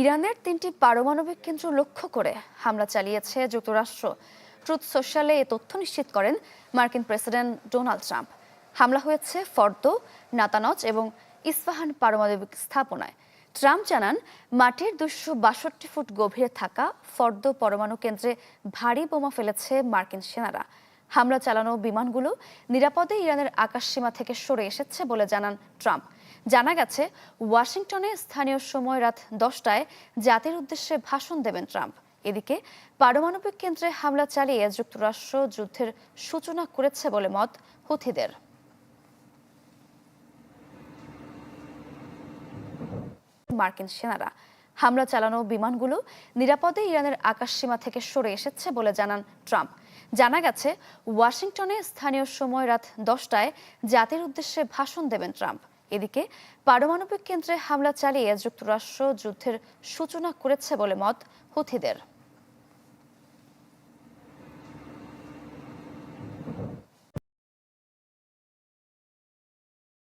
ইরানের তিনটি পারমাণবিক কেন্দ্র লক্ষ্য করে হামলা চালিয়েছে যুক্তরাষ্ট্র। ট্রুথ সোশ্যালে এ তথ্য নিশ্চিত করেন মার্কিন প্রেসিডেন্ট ডোনাল্ড ট্রাম্প। হামলা হয়েছে ফর্দ, নাতানজ এবং ইস্পাহান পারমাণবিক স্থাপনায়। ট্রাম্প জানান, মাটির দুশো বাষট্টি ফুট গভীরে থাকা ফর্দ পরমাণু কেন্দ্রে ভারী বোমা ফেলেছে মার্কিন সেনারা। হামলা চালানো বিমানগুলো নিরাপদে ইরানের আকাশসীমা থেকে সরে এসেছে বলে জানান ট্রাম্প। জানা গেছে, ওয়াশিংটনে স্থানীয় সময় রাত দশটায় জাতির উদ্দেশ্যে ভাষণ দেবেন ট্রাম্প। এদিকে, পারমাণবিক কেন্দ্রে হামলা চালিয়ে যুক্তরাষ্ট্র যুদ্ধের সূচনা করেছে বলে মত হুথিদের। মার্কিন সেনারা হামলা চালানো বিমানগুলো নিরাপদে ইরানের আকাশসীমা থেকে সরে এসেছে বলে জানান ট্রাম্প। জানা গেছে, ওয়াশিংটনে স্থানীয় সময় রাত দশটায় জাতির উদ্দেশ্যে ভাষণ দেবেন ট্রাম্প। এদিকে, পারমাণবিক কেন্দ্রে হামলা চালিয়ে যুক্তরাষ্ট্র যুদ্ধের সূচনা করেছে বলে মত হুথিদের।